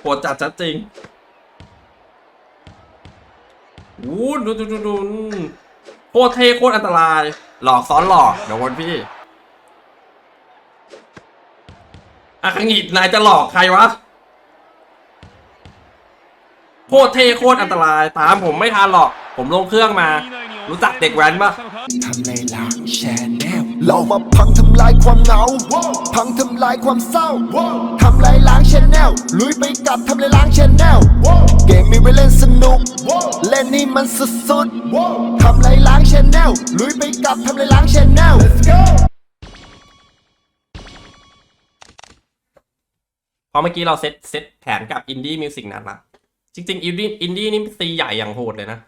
โหดจัดจัดจริงอู้ดูดูดูดูโคตรเท่โคตรอันตราย หลอกซ้อนหลอกเดี๋ยววนพี่อาคังิดนายจะหลอกใครวะโคตรเท่โคตรอันตราย ตามผมไม่ทันหรอก ผมลงเครื่องมา รู้จักเด็กแว้นปะทำไรล้างแชน เรามาพังทำลายความเหงา พังทำลายความเศร้า ทำลายล้างชแนลลุยไปกับทำลายล้างชแนลเกมมีไว้เล่นสนุก เล่นนี่มันสุดๆทำลายล้างชแนลลุยไปกับทำลายล้างชแนลเพราะเมื่อกี้เราเซตเซตแผนกับอินดี้มิวสิกนั้นละจริงๆอินดี้อินดี้นี่ตีใหญ่อย่างโหดเลยนะ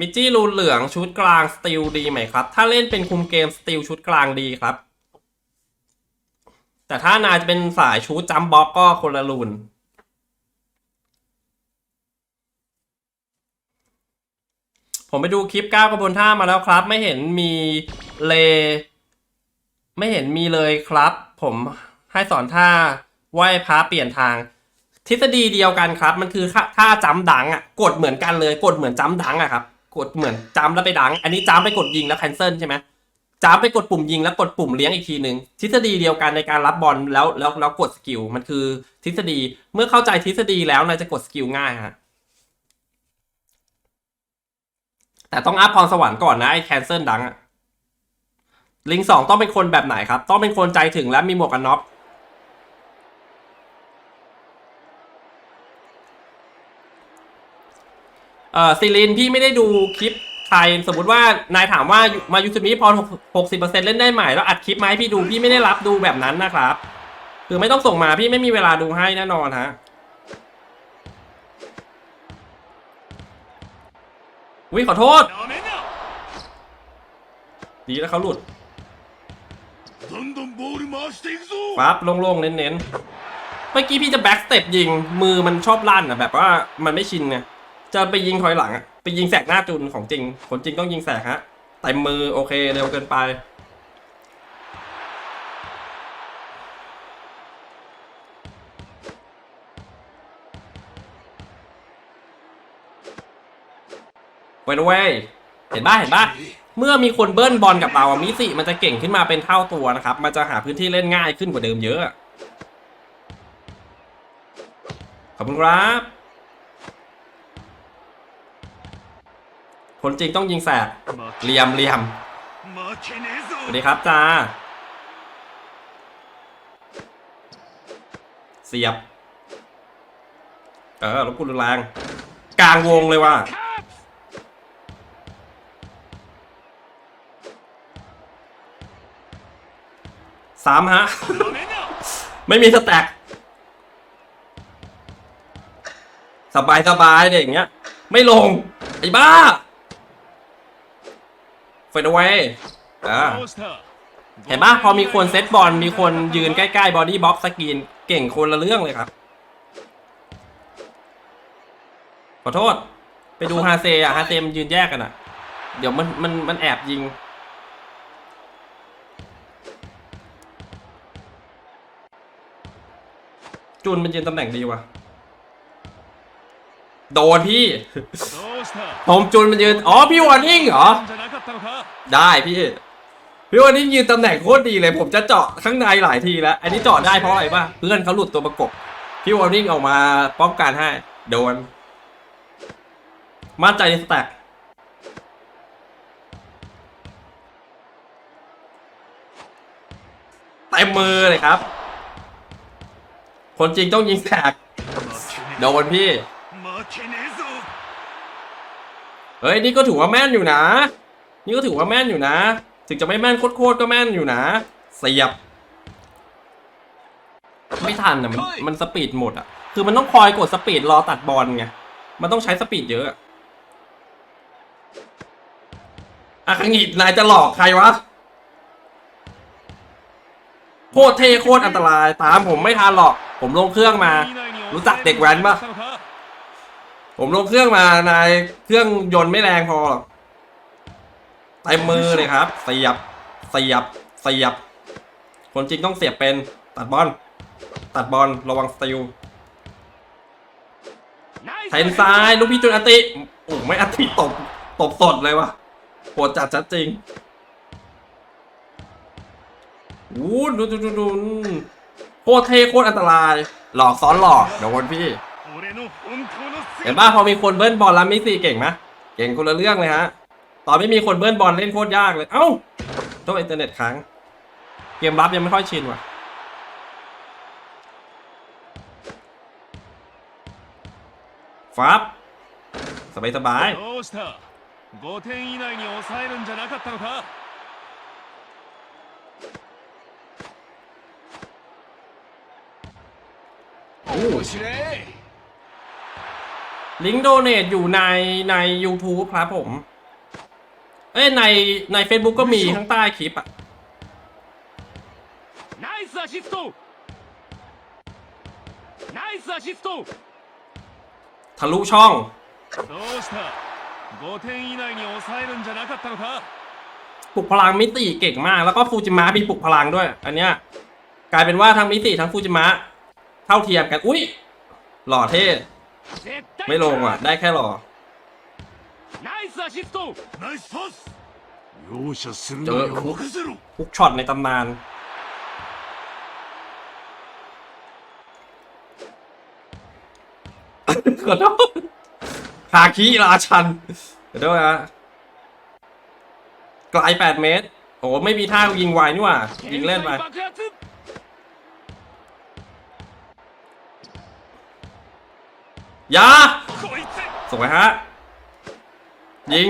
มิจี้รูนเหลืองชุดกลางสติลดีไหมครับ ถ้าเล่นเป็นคุมเกมสติลชุดกลางดีครับ แต่ถ้านายจะเป็นสายชุดจัมบ็อกก็คนละรูนผมไปดูคลิปก้าวกระบวนท่ามาแล้วครับ ไม่เห็นมีเล ไม่เห็นมีเลยครับ ผมให้สอนท่าไหว้พระเปลี่ยนทาง ทฤษฎีเดียวกันครับ มันคือท่าท่าจำดังอะ กดเหมือนกันเลย กดเหมือนจำดังอะครับ กดเหมือนจำแล้วไปดัง อันนี้จำไปกดยิงแล้วแคนเซิลใช่ไหมจำไปกดปุ่มยิงแล้วกดปุ่มเลี้ยงอีกทีหนึ่งทฤษฎีเดียวกันในการรับบอลแล้วแล้วแล้วกดสกิลมันคือทฤษฎีเมื่อเข้าใจทฤษฎีแล้วนายจะกดสกิลง่ายฮะแต่ต้องอัพพรสวรรค์ก่อนนะไอ้แคนเซิลดังอะลิงสองต้องเป็นคนแบบไหนครับ ต้องเป็นคนใจถึงและมีหมวกกันน็อก เออซิลินพี่ไม่ได้ดูคลิปไทยสมมติว่านายถามว่ามายูบนี้พอหกสิบเปอร์เซ็นต์เล่นได้ไหมแล้วอัดคลิปมาให้พี่ดูพี่ไม่ได้รับดูแบบนั้นนะครับ คือไม่ต้องส่งมาพี่ไม่มีเวลาดูให้แน่นอนฮะวิขอโทษ ดีแล้วเขาหลุดปั๊บโล่งๆเน้นๆเมื่อกี้พี่จะแบ็กสเต็ปยิงมือมันชอบลั่นอะแบบว่ามันไม่ชินไง จะไปยิงถอยหลังอะไปยิงแสกหน้าจุนของจริงคนจริงต้องยิงแสกฮะเต็มมือโอเคเร็วเกินไป เว้ยเว้ยเห็นป่ะเห็นป่ะเมื่อมีคนเบิ้ลบอลกับเราอะมิสิมันจะเก่งขึ้นมาเป็นเท่าตัวนะครับ มันจะหาพื้นที่เล่นง่ายขึ้นกว่าเดิมเยอะ ขอบคุณครับ คนจริงต้องยิงแสกเหลี่ยมเหลี่ยมสวัสดีครับจ้า เสียบ เออลบกุลแรงกลางวงเลยว่ะสามฮะ ไม่มีสแต็กสบายสบายเนี่ยอย่างเงี้ย ไม่ลง ไอ้บ้า ไปด้วยอ่าเห็นปะพอมีคนเซตบอลมีคนยืนใกล้ๆบอดี้บ็อกสกรีนเก่งคนละเรื่องเลยครับ ขอโทษ ไปดูฮาเซอะฮาเซมยืนแยกกันอะเดี๋ยวมันมันมันแอบยิง จูนมันยืนตำแหน่งดีวะโดนพี่ผมจูนมันยืน อ๋อ พี่วอร์นิ่งเหรอ ได้พี่พี่วันนี้ยืนตำแหน่งโคตรดีเลย ผมจะเจาะข้างในหลายทีแล้ว อันนี้เจาะได้เพราะอะไรป่ะเพื่อนเขาหลุดตัวประกบพี่วอร์นิ่งออกมาป้องกันให้โดนมั่นใจในสแต็กเต็มมือเลยครับ คนจริงต้องยิงแตกโดนพี่ เฮ้ย นี่ก็ถือว่าแม่นอยู่นะ นี่ก็ถือว่าแม่นอยู่นะ ถึงจะไม่แม่นโคตรๆก็แม่นอยู่นะ เสียบ ไม่ทันอะมันมันสปีดหมดอะ คือมันต้องคอยกดสปีดรอตัดบอลไง มันต้องใช้สปีดเยอะอะอาคังิดนายจะหลอกใครวะโคตรเท่โคตรอันตราย ตามผมไม่ทันหรอก ผมลงเครื่องมา รู้จักเด็กแว้นปะผมลงเครื่องมานายเครื่องยนต์ไม่แรงพอหรอก เต็มมือเลยครับเสียบเสียบเสียบ คนจริงต้องเสียบเป็นตัดบอลตัดบอลระวังสติลเซนซ้ายลูกพี่จุนอติโอ้ไม่อติตบตบสดเลยวะปวดจัดจัดจริงวู้ดูดูดูดูโคตรเท่โคตรอันตราย หลอกซ้อนหลอกเดี๋ยวคนพี่เห็นป่ะพอมีคนเบิ้ลบอลแล้วมิสซี่เก่งไหมเก่งคนละเรื่องเลยฮะ ตอนไม่มีคนเบิ้ลบอลเล่นโคตรยากเลย เอ้าต้องอินเทอร์เน็ตค้าง เกมรับยังไม่ค่อยชินว่ะ ฟับ สบายสบาย どうした5点以内に抑えるんじゃなかったのか面白い ลิงก์โดเนทอยู่ในใน YouTube ครับผม เอ้ยในใน Facebook ก็มีข้างใต้คลิปอ่ะ ナイスアシストナイスアシスト ทะลุช่อง どうした5点以内に抑えるんじゃなかったのか ปลุกพลังมิติเก่งมาก แล้วก็ฟูจิมะมีปลุกพลังด้วย อันเนี้ยกลายเป็นว่าทั้งมิติทั้งฟูจิมะเท่าเทียมกัน อุ้ยหล่อเท่ 絶対 ไม่ลงอ่ะ ได้แค่หล่อ ナイス アシストナイスパス容赦するなよ任せろ ทุกช็อตในตำนาน ขอโทษคาคิราชันขอโทษนะไกลแปดเมตร โอ้ไม่มีท่ายิงไวนี่หว่า ยิงเล่นไป 天才爆発 อยา こいつ สวยฮะ ยิง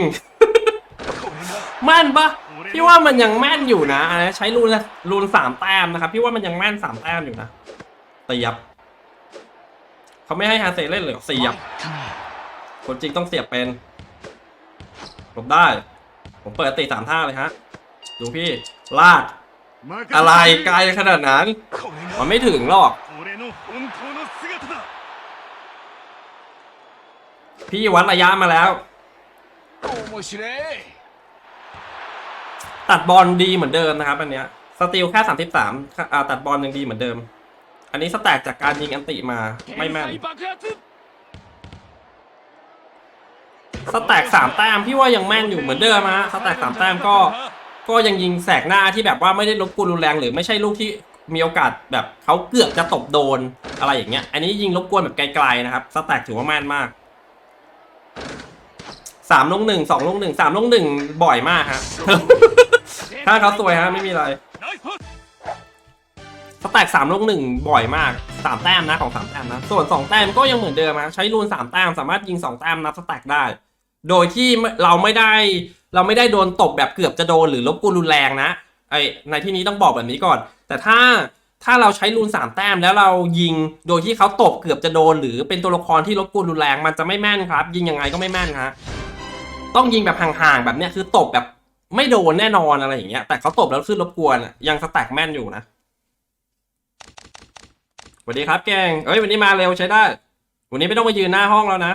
แม่นปะพี่ว่ามันยังแม่นอยู่นะใช้รูนรูนสามแต้มนะครับ พี่ว่ามันยังแม่นสามแต้มอยู่นะเตียับเขาไม่ให้ฮาเซเล่นเลยเสียบคนจริงต้องเสียบเป็นผมได้ ผมเปิดตีสามท่าเลยฮะ ดูพี่ ลาด อะไรไกลขนาดนั้น มันไม่ถึงหรอก พี่วัดระยะมาแล้ว ตัดบอลดีเหมือนเดิมนะครับ อันเนี้ยสติลแค่สามสิบสามตัดบอลยังดีเหมือนเดิม อันนี้สแต็กจากการยิงอันติมาไม่แม่นสแต็กสามแต้มพี่ว่ายังแม่นอยู่เหมือนเดิมฮะสแต็กสามแต้มก็ก็ยังยิงแสกหน้าที่แบบว่าไม่ได้ลบกวนรุนแรงหรือไม่ใช่ลูกที่มีโอกาสแบบเขาเกือบจะตบโดนอะไรอย่างเงี้ย อันนี้ยิงลบกวนแบบไกลๆนะครับ สแต็กถือว่าแม่นมาก สามลงหนึ่งสองลงหนึ่งสามลงหนึ่งบ่อยมากฮะ ถ้าเขาสวยฮะไม่มีอะไรสแต็กสามลงหนึ่งบ่อยมากสามแต้มนะของสามแต้มนะส่วนสองแต้มก็ยังเหมือนเดิมนะใช้รูนสามแต้มสามารถยิงสองแต้มนับสแต็กได้ โดยที่เราไม่ได้เราไม่ได้โดนตบแบบเกือบจะโดนหรือลบกูรุนแรงนะไอในที่นี้ต้องบอกแบบนี้ก่อน แต่ถ้าถ้าเราใช้รูนสามแต้มแล้วเรายิงโดยที่เขาตบเกือบจะโดน หรือเป็นตัวละครที่ลบกูรุนแรง มันจะไม่แม่นครับ ยิงยังไงก็ไม่แม่นฮะ ต้องยิงแบบห่างๆแบบเนี้ยคือตบแบบไม่โดนแน่นอนอะไรอย่างเงี้ย แต่เขาตบแล้วขึ้นรบกวนอะยังสแต็กแม่นอยู่นะสวัสดีครับแกงเอ้ยวันนี้มาเร็วใช้ได้ วันนี้ไม่ต้องมายืนหน้าห้องแล้วนะ